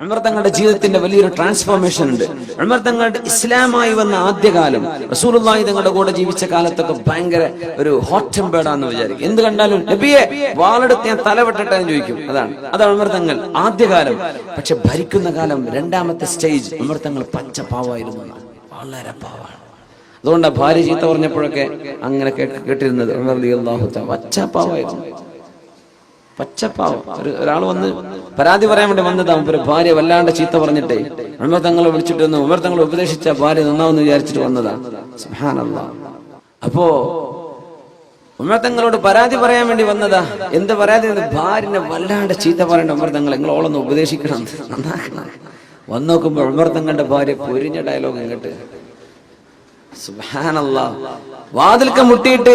ഉമർ തങ്ങളുടെ ജീവിതത്തിന്റെ വലിയൊരു ട്രാൻസ്ഫോർമേഷൻ ഉണ്ട്. ഉമർ തങ്ങളുടെ ഇസ്ലാമായി വന്ന ആദ്യകാലം റസൂലുള്ളാഹി തങ്ങളുടെ കൂടെ ജീവിച്ച കാലത്തൊക്കെ ഭയങ്കര ഒരു ഹോട്ട് ടെമ്പേർഡാന്ന് വിചാരിക്കും. എന്ത് കണ്ടാലും നബിയെ വാളെടുത്ത് ഞാൻ തലവെട്ടിട്ട് ചോദിക്കും. അതാണ്. അതാണ് ഉമർ തങ്ങൾ ആദ്യകാലം. പക്ഷെ ഭരിക്കുന്ന കാലം രണ്ടാമത്തെ സ്റ്റേജ് ഉമർ തങ്ങൾ പച്ച പാവായിരുന്നു. വളരെ പാവാണ്. അതുകൊണ്ടാണ് ഭാര്യ ചീത്ത പറഞ്ഞപ്പോഴൊക്കെ അങ്ങനെ കേട്ടിരുന്നത് ഉമർ പാവായിരുന്നു. പച്ചപ്പാവം. ഒരു ഒരാൾ വന്ന് പരാതി പറയാൻ വേണ്ടി വന്നതാ ഒരു ഭാര്യ വല്ലാണ്ട് ചീത്ത പറഞ്ഞിട്ടേ. ഉമർ തങ്ങളെ വിളിച്ചിട്ട് വന്ന് ഉമർ തങ്ങളെ ഉപദേശിച്ച ഭാര്യ നന്നാവെന്ന് വിചാരിച്ചിട്ട് വന്നതാ. അപ്പോ ഉമർ തങ്ങളോട് പരാതി പറയാൻ വേണ്ടി വന്നതാ. എന്ത് പരാതി? ഭാര്യനെ വല്ലാണ്ട് ചീത്ത പറയേണ്ട ഉമർ തങ്ങൾ നിങ്ങൾ ഓളൊന്ന് ഉപദേശിക്കണം. നന്നാക്കണം. വന്നു നോക്കുമ്പോൾ ഉമർ തങ്ങളുടെ ഭാര്യ പൊരിഞ്ഞ ഡയലോഗ് കേട്ട് സുബ്ഹാനല്ലാ. വാതിൽക്ക മുട്ടിയിട്ട്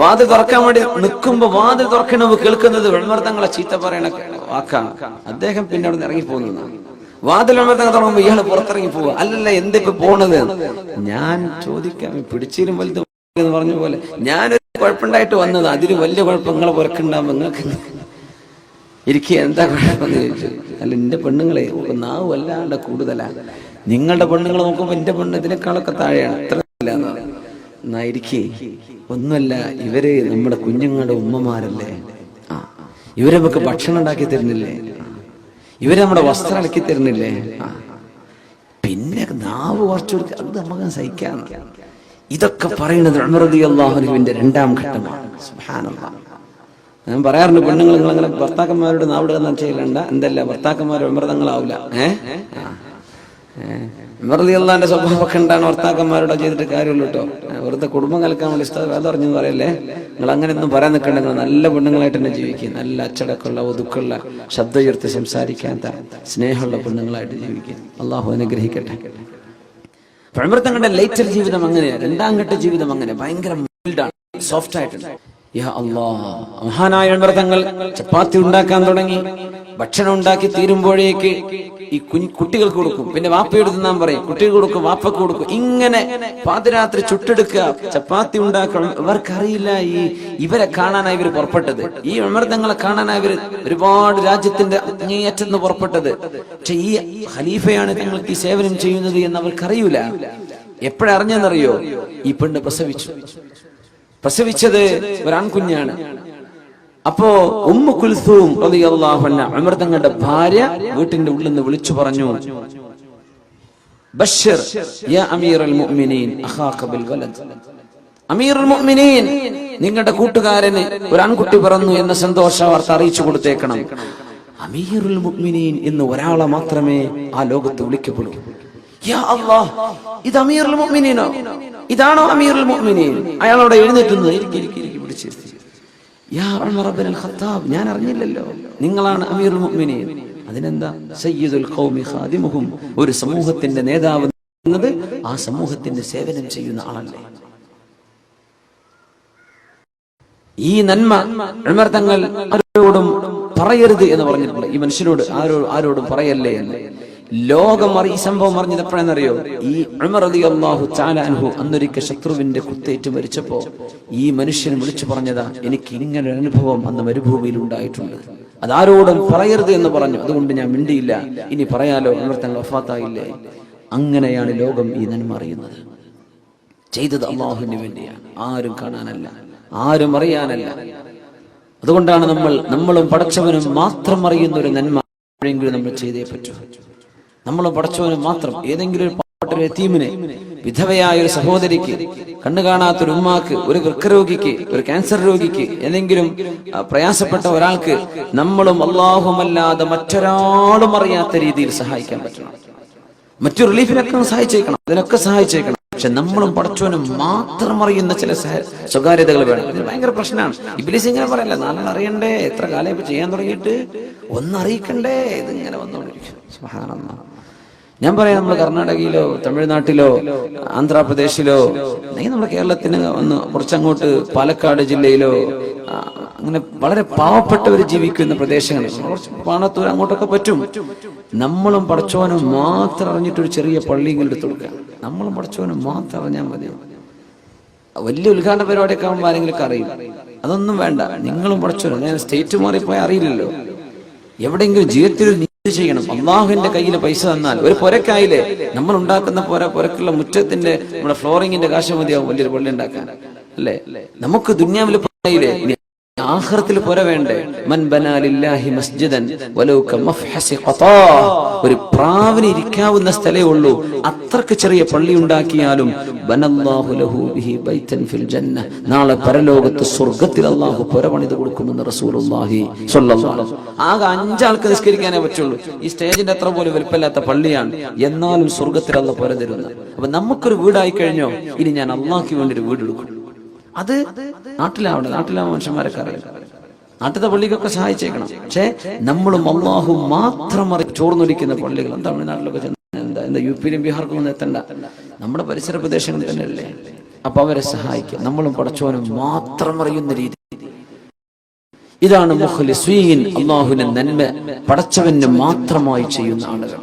വാതിൽ തുറക്കാൻ വേണ്ടി നിൽക്കുമ്പോ വാതിൽ തുറക്കണമ്പ് കേൾക്കുന്നത് വെൺമർത്തങ്ങളെ ചീത്ത പറയണ വാക്കാണ് അദ്ദേഹം പിന്നെ അവിടെ ഇറങ്ങി പോകുന്നതാണ് വാതിൽ വെൺമർത്തങ്ങൾ തുടങ്ങുമ്പോ ഇയാൾ പുറത്തിറങ്ങി പോവുക. അല്ലല്ല എന്തിപ്പോ പോണത്? ഞാൻ ചോദിക്കാം പിടിച്ചിരും വലുത് എന്ന് പറഞ്ഞ പോലെ ഞാനൊരു കുഴപ്പമുണ്ടായിട്ട് വന്നത് അതിന് വലിയ കുഴപ്പം നിങ്ങളെ പുറക്കുണ്ടാവും നിങ്ങൾക്ക് ഇരിക്കുക എന്താ കുഴപ്പമെന്ന് ചോദിച്ചു. അല്ല എന്റെ പെണ്ണുങ്ങളെ നാവ് വല്ലാണ്ട് കൂടുതലാണ് നിങ്ങളുടെ പെണ്ണുങ്ങൾ നോക്കുമ്പോ എന്റെ പെണ്ണ് ഇതിനേക്കാളൊക്കെ താഴെയാണ്. അത്ര ഇരിക്കേ ഒന്നുമല്ല ഇവർ നമ്മുടെ കുഞ്ഞുങ്ങളുടെ ഉമ്മമാരല്ലേ? ആ ഇവരെ നമുക്ക് ഭക്ഷണം ഉണ്ടാക്കി തരുന്നില്ലേ. ഇവർ നമ്മുടെ വസ്ത്രം ഇളക്കി തരുന്നില്ലേ? ആ. പിന്നെ നാവ് കുറച്ചു കൊടുക്കുക അത് നമുക്ക് സഹിക്കാൻ ഇതൊക്കെ പറയുന്നത് അമൃതി അള്ളാഹുനുവിന്റെ രണ്ടാം ഘട്ടമാണ്. ഞാൻ പറയാറുണ്ട് പെണ്ണുങ്ങൾ നിങ്ങൾ അങ്ങനെ ഭർത്താക്കന്മാരോട് നാവിടുക ചെയ്യലണ്ട എന്തല്ല ഭർത്താക്കന്മാർ അമൃതങ്ങളാവില്ല ഏഹ് അള്ളാന്റെ സ്വഭാവമൊക്കെ ഉണ്ടാണ് ഭർത്താക്കന്മാരോട് ചെയ്തിട്ട് കാര്യമുള്ളൂ കേട്ടോ. വെറുതെ കുടുംബം കലക്കാൻ വേണ്ടി ഇഷ്ടം വേദം പറഞ്ഞു പറയല്ലേ? നിങ്ങൾ അങ്ങനെ ഒന്നും പറയാൻ നിൽക്കണ്ട. നിങ്ങൾ നല്ല പെണ്ണുങ്ങളായിട്ട് തന്നെ ജീവിക്കുക. നല്ല അച്ചടക്കമുള്ള ഒതുക്കുള്ള ശബ്ദം ഉയർത്തി സംസാരിക്കാത്ത സ്നേഹമുള്ള പെണ്ണുങ്ങളായിട്ട് ജീവിക്കുക. അള്ളാഹു അനുഗ്രഹിക്കട്ടെ. പഴമൃത്തങ്ങളുടെ ലൈറ്റർ ജീവിതം അങ്ങനെയാണ് രണ്ടാം ഘട്ട ജീവിതം അങ്ങനെ ഭയങ്കര മൈൽഡാണ് സോഫ്റ്റ് ആയിട്ടുണ്ട്. മഹാനായ മൃതങ്ങൾ ചപ്പാത്തി ഉണ്ടാക്കാൻ തുടങ്ങി. ഭക്ഷണം ഉണ്ടാക്കി തീരുമ്പോഴേക്ക് ഈ കുഞ്ഞ് കുട്ടികൾക്ക് കൊടുക്കും. പിന്നെ വാപ്പയോട് തിന്നാൻ പറയും. കുട്ടികൾ കൊടുക്കും വാപ്പക്ക് കൊടുക്കും. ഇങ്ങനെ പാതിരാത്രി ചുട്ടെടുക്കുക ചപ്പാത്തി ഉണ്ടാക്കണം. ഇവർക്കറിയില്ല ഈ ഇവരെ കാണാനായി ഇവർ പുറപ്പെട്ടത്. ഈ അമൃതങ്ങളെ കാണാനായി ഇവർ ഒരുപാട് രാജ്യത്തിന്റെ അങ്ങേയറ്റെന്ന് പുറപ്പെട്ടത്. പക്ഷെ ഈ ഖലീഫയാണ് തങ്ങൾക്ക് ഈ സേവനം ചെയ്യുന്നത് എന്ന് അവർക്കറിയൂല എപ്പോഴറിഞ്ഞെന്നറിയോ? ഈ പെണ്ണ് പ്രസവിച്ചു. പ്രസവിച്ചത് ഒരാൺകുഞ്ഞാണ്. അപ്പോ ഉമ്മു കുൽസൂം റളിയല്ലാഹു അൻഹ ഉമർ തങ്ങളുടെ ഭാര്യ വീട്ടിന്റെ ഉള്ളിൽ നിന്ന് വിളിച്ചു പറഞ്ഞു. യാ അമീറുൽ മുഅ്മിനീൻ ബിൽ അമീറുൽ മുഅ്മിനീൻ നിങ്ങളുടെ കൂട്ടുകാരന് ഒരു ആൺകുട്ടി പിറന്നു എന്ന സന്തോഷ വാർത്ത അറിയിച്ചു കൊടുത്തേക്കണം. അമീറുൽ മുഅ്മിനീൻ എന്ന് ഒരാളെ മാത്രമേ ആ ലോകത്ത് വിളിക്കപ്പെടൂ യാ അല്ലാഹ് ഇത് അമീറുൽ മുഅ്മിനീനോ? ഇതാണോ അമീറുൽ മുഅ്മിനീൻ? അയാളോട് എഴുന്നേറ്റുന്നത് യാ ഖത്താബ് ഞാൻ അറിഞ്ഞില്ലല്ലോ. നിങ്ങളാണ് അമീറുൽ മുഅ്മിനീൻ. അതിനെന്താ? സയ്യിദുൽ ഖൗമി ഖാദിമുഹും. ഒരു സമൂഹത്തിന്റെ നേതാവ് ആ സമൂഹത്തിന്റെ സേവനം ചെയ്യുന്ന ആളല്ലേ? ഈ നന്മ ഉമർ തങ്ങൾ ആരോടും പറയരുത് എന്ന് പറഞ്ഞിട്ടുണ്ട്. ഈ മനുഷ്യനോട് ആരോ ആരോടും പറയല്ലേ എന്ന്. ലോകം ഈ സംഭവം അറിഞ്ഞത് എപ്പോഴെന്നറിയോ ഈ ഉമർ അലി അള്ളാഹു ചാലാൻഹു അന്നൊരിക്കൽ ശത്രുവിന്റെ കുത്തേറ്റ് മരിച്ചപ്പോ ഈ മനുഷ്യൻ വിളിച്ചു പറഞ്ഞതാ എനിക്ക് ഇങ്ങനെ ഒരു അനുഭവം അന്ന് മരുഭൂമിയിൽ ഉണ്ടായിട്ടുണ്ട്. അതാരോടും പറയരുത് എന്ന് പറഞ്ഞു. അതുകൊണ്ട് ഞാൻ മിണ്ടിയില്ല. ഇനി പറയാലോ തങ്ങൾ വഫാത്തായില്ലേ? അങ്ങനെയാണ് ലോകം ഈ നന്മ അറിയുന്നത്. ചെയ്തത് അള്ളാഹുവിന് വേണ്ടിയാണ്. ആരും കാണാനല്ല ആരും അറിയാനല്ല. അതുകൊണ്ടാണ് നമ്മൾ നമ്മളും പടച്ചവനും മാത്രം അറിയുന്ന ഒരു നന്മ നമ്മൾ ചെയ്തേ പറ്റൂ. നമ്മളും പടച്ചവനും മാത്രം ഏതെങ്കിലും ഒരു പാവപ്പെട്ട എത്തീമിനെ വിധവയായ ഒരു സഹോദരിക്ക് കണ്ണു കാണാത്ത ഒരു ഉമ്മാക്ക് ഒരു വൃക്കരോഗിക്ക് ഒരു ക്യാൻസർ രോഗിക്ക് ഏതെങ്കിലും പ്രയാസപ്പെട്ട ഒരാൾക്ക് നമ്മളും അള്ളാഹുമല്ലാതെ മറ്റൊരാളും അറിയാത്ത രീതിയിൽ സഹായിക്കാൻ പറ്റണം. മറ്റു റിലീഫിനൊക്കെ സഹായിച്ചേക്കണം. അതിനൊക്കെ സഹായിച്ചേക്കണം. പക്ഷെ നമ്മളും പടച്ചവനും മാത്രം അറിയുന്ന ചില സ്വകാര്യതകൾ വേണം. ഇത് ഭയങ്കര പ്രശ്നമാണ്. ഇബിലിസ് ഇങ്ങനെ പറയല്ല നാളെ അറിയണ്ടേ? എത്ര കാലം ഇപ്പൊ ചെയ്യാൻ തുടങ്ങിയിട്ട്? ഒന്നറിയിക്കണ്ടേ? ഇതിങ്ങനെ വന്നോണ്ടിരിക്കും. ഞാൻ പറയാം നമ്മൾ കർണാടകയിലോ തമിഴ്നാട്ടിലോ ആന്ധ്രാപ്രദേശിലോ അല്ലെങ്കിൽ നമ്മുടെ കേരളത്തിന് ഒന്ന് കുറച്ചങ്ങോട്ട് പാലക്കാട് ജില്ലയിലോ അങ്ങനെ വളരെ പാവപ്പെട്ടവർ ജീവിക്കുന്ന പ്രദേശങ്ങൾ കുറച്ച് പാണത്തൂർ അങ്ങോട്ടൊക്കെ പറ്റും. നമ്മളും പഠിച്ചവനും മാത്രം അറിഞ്ഞിട്ട് ഒരു ചെറിയ പള്ളിയെങ്കിലും എടുത്തു കൊടുക്കുക. നമ്മളും പഠിച്ചവനും മാത്രം അറിഞ്ഞാൽ മതി. വലിയ ഉദ്ഘാടന പരിപാടിയൊക്കെ ആകുമ്പോൾ ആരെങ്കിലും അറിയും. അതൊന്നും വേണ്ട. നിങ്ങളും പടച്ചോനും. ഞാൻ സ്റ്റേറ്റ് മാറിപ്പോയാൽ അറിയില്ലല്ലോ. എവിടെയെങ്കിലും ജീവിതത്തിൽ ചെയ്യണം. അള്ളാഹുവിന്റെ കയ്യിൽ പൈസ തന്നാൽ ഒരു പുരക്കായിൽ നമ്മൾ ഉണ്ടാക്കുന്ന പുര പുരക്കുള്ള മുറ്റത്തിന്റെ നമ്മുടെ ഫ്ലോറിങ്ങിന്റെ കാശ് മതിയാവും. വലിയൊരു പള്ളി ഉണ്ടാക്കാൻ. അല്ലേ? നമുക്ക് ദുന്യാവിൽ പുരയില്ലേ ഇനി ആഖിറത്തിൽ പുര വേണ്ടേ? മസ്ജിദൻ ഒരു പ്രാവിന് ഇരിക്കാവുന്ന സ്ഥലേ ഉള്ളൂ. അത്രയ്ക്ക് ചെറിയ പള്ളി ഉണ്ടാക്കിയാലും നാളെ പരലോകത്ത് സ്വർഗത്തിൽ അല്ലാഹു പുര പണിത് കൊടുക്കുമെന്ന് റസൂലുള്ളാഹി. ആകെ അഞ്ചാൾക്ക് നിസ്കരിക്കാനേ പറ്റുള്ളൂ. ഈ സ്റ്റേജിന്റെ അത്ര പോലും വലുപ്പമില്ലാത്ത പള്ളിയാണ് എന്നാലും സ്വർഗത്തിൽ അല്ല പുര തരുന്നത്. അപ്പൊ നമുക്കൊരു വീടായി കഴിഞ്ഞോ? ഇനി ഞാൻ അള്ളാഹ്ക്ക് വേണ്ടി ഒരു വീട് എടുക്കും അത് നാട്ടിലാവണം നാട്ടിലാവുന്ന മനുഷ്യന്മാരൊക്കെ അറിയാം നാട്ടിലെ പള്ളിക്കൊക്കെ സഹായിച്ചേക്കണം. പക്ഷേ നമ്മളും അള്ളാഹു മാത്രം അറി ചോർന്നൊലിക്കുന്ന പള്ളികൾ. തമിഴ്നാട്ടിലൊക്കെ എന്താ എന്താ യു പിയിലും ബീഹാർക്കും ഒന്നും എത്തണ്ട. നമ്മുടെ പരിസര പ്രദേശങ്ങളിൽ തന്നെയല്ലേ? അപ്പൊ അവരെ സഹായിക്കുക നമ്മളും പടച്ചോനും മാത്രം അറിയുന്ന രീതി. ഇതാണ് മുഖ്ലിസ്വീൻ നന്മ. പടച്ചവന് മാത്രമായി ചെയ്യുന്ന ആളുകൾ.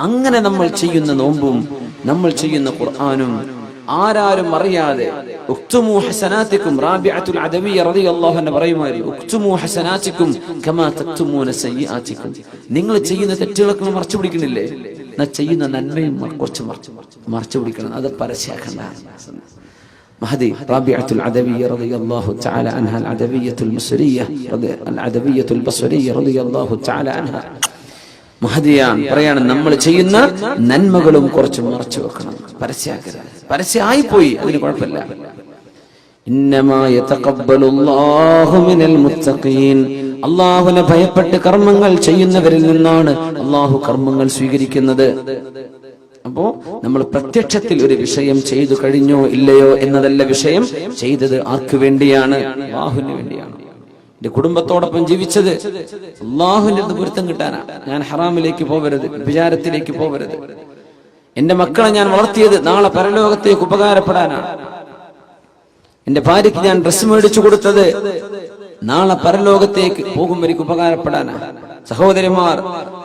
അങ്ങനെ നമ്മൾ ചെയ്യുന്ന നോമ്പും നമ്മൾ ചെയ്യുന്ന ഖുർആാനും ആരാരും അറിയാതെ ഉക്തുമു ഹസനാത്തിക്കും റാബിഅത്തുൽ അദവിയ റളിയല്ലാഹു അൻഹ പറയുമായിരുന്നു ഉക്തുമു ഹസനാത്തിക്കും കമാ തക്തുമൂന സയ്യിആത്തിക്കും നിങ്ങൾ ചെയ്യുന്ന തെറ്റുകളൊക്കെ നിങ്ങൾ മറച്ചു പിടിക്കണില്ലേ എന്നാ ചെയ്യുന്ന നന്മയും മ- കുറച്ച് മറച്ചു മറച്ചു പിടിക്കണം അത് പരസ്യാക്കണ്ട مهدي رابعة العدوية رضي الله تعالى عنها العدوية المصرية رضي العدوية البصرية رضي الله تعالى عنها മഹദിയാൻ പറയാണ് നമ്മൾ ചെയ്യുന്ന നന്മകളും കുറച്ച് മറച്ചു വെക്കണം. പരസ്യാക്കരുത് പരസ്യമായി പോയി അതിന് കുഴപ്പമില്ല. അള്ളാഹുനെ ഭയപ്പെട്ട് കർമ്മങ്ങൾ ചെയ്യുന്നവരിൽ നിന്നാണ് അള്ളാഹു കർമ്മങ്ങൾ സ്വീകരിക്കുന്നത്. അപ്പോ നമ്മൾ പ്രത്യക്ഷത്തിൽ ഒരു വിഷയം ചെയ്തു കഴിഞ്ഞോ ഇല്ലയോ എന്നതല്ല വിഷയം. ചെയ്തത് ആർക്കു വേണ്ടിയാണ്? അള്ളാഹുവിന് വേണ്ടിയാണ്. എന്റെ കുടുംബത്തോടൊപ്പം ജീവിച്ചത് അള്ളാഹുവിന്റെ അടുത്ത് പൊരുത്തം കിട്ടാനാ ഞാൻ ഹറാമിലേക്ക് പോവരുത് വിചാരത്തിലേക്ക് പോവരുത് എന്റെ മക്കളെ ഞാൻ വളർത്തിയത് നാളെ പരലോകത്തേക്ക് ഉപകാരപ്പെടാനാണ്. എന്റെ ഭാര്യയ്ക്ക് ഞാൻ ഡ്രസ്സ് മേടിച്ചു കൊടുത്തത് നാളെ പരലോകത്തേക്ക് പോകുമ്പോഴേക്ക് ഉപകാരപ്പെടാനാണ്. സഹോദരിമാർ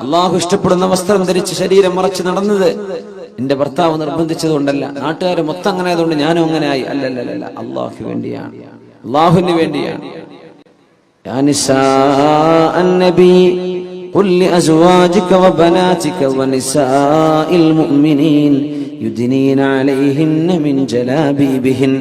അള്ളാഹു ഇഷ്ടപ്പെടുന്ന വസ്ത്രം ധരിച്ച് ശരീരം മറച്ച് നടന്നത് എന്റെ ഭർത്താവ് നിർബന്ധിച്ചതുകൊണ്ടല്ല. നാട്ടുകാർ മൊത്തം അങ്ങനെ ആയതുകൊണ്ട് ഞാനും അങ്ങനെ ആയി അല്ലല്ലല്ല അള്ളാഹു വേണ്ടിയാണ്. അള്ളാഹുവിന് വേണ്ടിയാണ്. يا نساء النبي قل لأزواجك وبناتك ونساء المؤمنين يدنين عليهن من جلابيبهن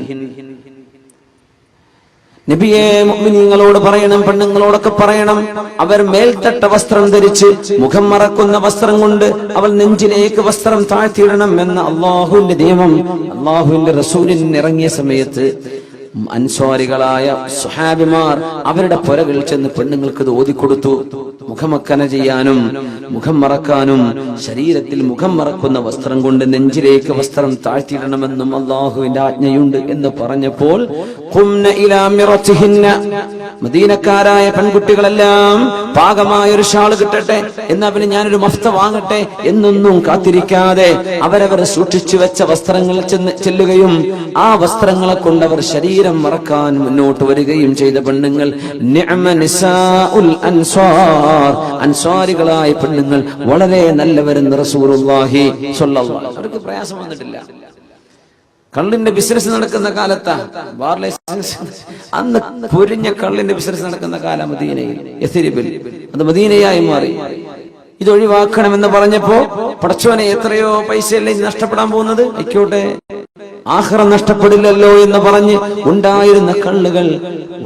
നബിയെ മുഅ്മിനീങ്ങളോട് പറയണം പെണ്ണുങ്ങളോടൊക്കെ പറയണം അവർ മേൽത്തട്ട വസ്ത്രം ധരിച്ച് മുഖം മറക്കുന്ന വസ്ത്രം കൊണ്ട് അവൾ നെഞ്ചിലേക്ക് വസ്ത്രം താഴ്ത്തിയിടണം എന്ന അള്ളാഹുവിന്റെ നിയമം അള്ളാഹുവിന്റെ റസൂലിന് ഇറങ്ങിയ സമയത്ത് അൻസ്വാരികളായ സുഹാബിമാർ അവരുടെ പുരകളിൽ ചെന്ന് പെണ്ണുങ്ങൾക്ക് ഇത് ഓതിക്കൊടുത്തു മുഖമക്കന ചെയ്യാനും മുഖം മറക്കാനും ശരീരത്തിൽ മുഖം മറക്കുന്ന വസ്ത്രം കൊണ്ട് നെഞ്ചിലേക്ക് വസ്ത്രം താഴ്ത്തിയിടണമെന്നും അള്ളാഹുവിന്റെ ആജ്ഞയുണ്ട് എന്ന് പറഞ്ഞപ്പോൾ. മദീനക്കാരായ പെൺകുട്ടികളെല്ലാം പാകമായ ഒരു ഷാൾ കിട്ടട്ടെ എന്നാ പിന്നെ ഞാനൊരു മഫ്ത വാങ്ങട്ടെ എന്നൊന്നും കാത്തിരിക്കാതെ അവരവർ സൂക്ഷിച്ചു വെച്ച വസ്ത്രങ്ങൾ ചെന്ന് ചെല്ലുകയും ആ വസ്ത്രങ്ങളെ കൊണ്ടവർ ശരീരം മറക്കാൻ മുന്നോട്ട് വരികയും ചെയ്ത പെണ്ണുങ്ങൾ അൻസ്വാരികളായ പെണ്ണുങ്ങൾ വളരെ നല്ലവരെന്ന് അലൈഹി അവർക്ക് പ്രയാസം വന്നിട്ടില്ല. കള്ളിന്റെ ബിസിനസ് നടക്കുന്ന കാലത്താ. ബാർ ലൈസൻസ് അന്ന് പൊരിഞ്ഞ കള്ളിന്റെ ബിസിനസ് നടക്കുന്ന കാലം മദീനയിൽ. എസിരിബിൽ അത് മദീനയായി മാറി. ഇത് ഒഴിവാക്കണമെന്ന് പറഞ്ഞപ്പോ പടച്ചോനെ എത്രയോ പൈസയല്ലേ നഷ്ടപ്പെടാൻ പോകുന്നത്? ആയിക്കോട്ടെ. ആഹ്റം നഷ്ടപ്പെടില്ലല്ലോ എന്ന് പറഞ്ഞ് ഉണ്ടായിരുന്ന കള്ളുകൾ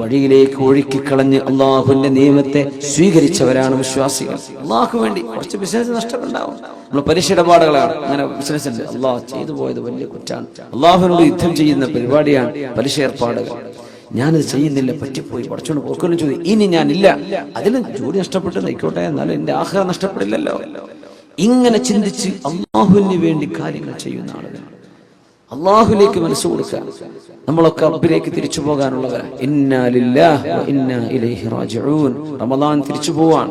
വഴിയിലേക്ക് ഒഴുക്കിക്കളഞ്ഞ് അള്ളാഹുവിന്റെ നിയമത്തെ സ്വീകരിച്ചവരാണ് വിശ്വാസികൾ. അള്ളാഹു വേണ്ടി കുറച്ച് ബിസിനസ് നഷ്ടപ്പെടാവും നമ്മൾ പലിശ ഇടപാടുകളാണ്. അങ്ങനെ ബിസിനസ് ഉണ്ട്. അള്ളാഹ് ചെയ്തു പോയത് വലിയ കുറ്റാണ്. അള്ളാഹുവിനോട് യുദ്ധം ചെയ്യുന്ന പരിപാടിയാണ് പലിശ ഏർപ്പാടുകൾ. ഞാനത് ചെയ്യുന്നില്ല പറ്റിപ്പോയി കുറച്ചുകൊണ്ട് പോക്കലും ചോദി ഇനി ഞാനില്ല. അതിന് ജോലി നഷ്ടപ്പെട്ട് നിൽക്കോട്ടെ എന്നാലും എന്റെ ആഹാരം നഷ്ടപ്പെടില്ലല്ലോ. ഇങ്ങനെ ചിന്തിച്ച് അള്ളാഹുവിന് വേണ്ടി കാര്യങ്ങൾ ചെയ്യുന്ന ആളുകൾ അള്ളാഹുലേക്ക് മനസ്സ് കൊടുക്കുക. നമ്മളൊക്കെ റബ്ബിലേക്ക് തിരിച്ചു പോകാനുള്ളവരാ. ഇന്നാലില്ലാ ഇന്നാ ഇലൈഹി റാജിഊൻ. റമദാൻ തിരിച്ചു പോവാൻ.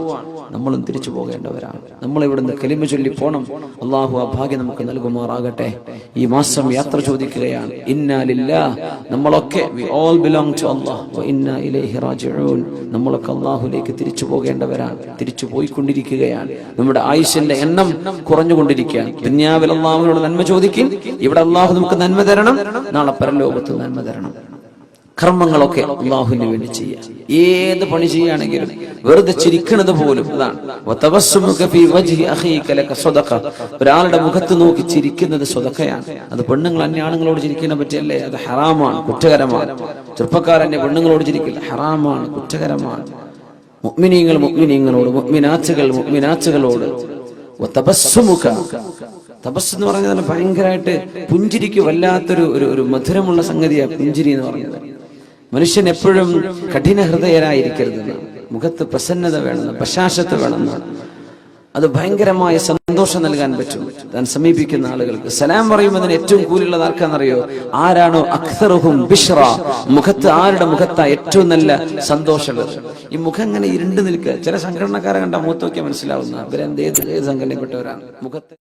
നമ്മളും തിരിച്ചു പോകേണ്ടവരാണ്. നമ്മൾ ഇവിടുന്ന് കലിമ ചൊല്ലി പോണം. അള്ളാഹു ആ ഭാഗ്യം നമുക്ക് നൽകുമാറാകട്ടെ. ഈ മാസം യാത്ര ചോദിക്കുകയാണ് ഇന്നാലില്ല നമ്മളൊക്കെ വി ഓൾ ബിലോങ് ടു ഇന്നാ ഇലൈഹി റാജിഊൻ. നമ്മളൊക്കെ അള്ളാഹുലേക്ക് തിരിച്ചു പോകേണ്ടവരാണ്. തിരിച്ചു പോയിക്കൊണ്ടിരിക്കുകയാണ്. നമ്മുടെ ആയുഷിന്റെ എണ്ണം കുറഞ്ഞുകൊണ്ടിരിക്കുകയാണ്. ദുന്യാവിൽ അള്ളാഹുവിനോട് നന്മ ചോദിക്കും. ഇവിടെ അള്ളാഹു നമുക്ക് നന്മ തരണം. നാളെ പരലോകത്ത് നന്മ തരണം. കർമ്മങ്ങളൊക്കെ അള്ളാഹുവിന് വേണ്ടി ചെയ്യുക ഏത് പണി ചെയ്യുകയാണെങ്കിലും വെറുതെ ചിരിക്കണത് പോലും അതാണ്. ഒരാളുടെ മുഖത്ത് നോക്കി ചിരിക്കുന്നത് സ്വതക്കയാണ് അത് പെണ്ണുങ്ങൾ അന്യ ആണുങ്ങളോട് ചിരിക്കുന്നതിനെ പറ്റിയല്ലേ? അത് ഹറാമാണ് കുറ്റകരമാണ്. ചെറുപ്പക്കാരന്റെ പെണ്ണുങ്ങളോട് ചിരിക്കില്ല. ഹറാമാണ് കുറ്റകരമാണ്. മുഗ്മിനീങ്ങൾ മുഗ്മിനീങ്ങളോട് മുഗ്മിനാച്ചുകൾ മുഗ്മിനാച്ചുകളോട് വതബസ്സുമുക. തപസ് എന്ന് പറഞ്ഞാൽ ഭയങ്കരമായിട്ട് പുഞ്ചിരിക്ക് വല്ലാത്തൊരു ഒരു ഒരു മധുരമുള്ള സംഗതിയാണ് പുഞ്ചിരി എന്ന് പറയുന്നത്. മനുഷ്യൻ എപ്പോഴും കഠിന ഹൃദയരായിരിക്കരുത് മുഖത്ത് പ്രസന്നത വേണം പ്രശാശത്ത് വേണം. അത് ഭയങ്കരമായ സന്തോഷം നൽകാൻ പറ്റും. താൻ സമീപിക്കുന്ന ആളുകൾക്ക് സലാം പറയുമ്പോൾ ഏറ്റവും കൂലുള്ളത് ആർക്കാണെന്നറിയോ? ആരാണോ അക്തറുഹും ബിഷ്റ മുഖത്ത് ആരുടെ മുഖത്താ ഏറ്റവും നല്ല സന്തോഷമുള്ളത്? ഈ മുഖം ഇങ്ങനെ ഇരുണ്ട് നിൽക്കുക. ചില സംഘടനക്കാരെ കണ്ടാൽ മുഖത്ത് നോക്കിയാൽ മനസ്സിലാവുന്ന. ഇവരെന്ത് ഏത് ഏത് സംഘടനപ്പെട്ടവരാണ് മുഖത്ത്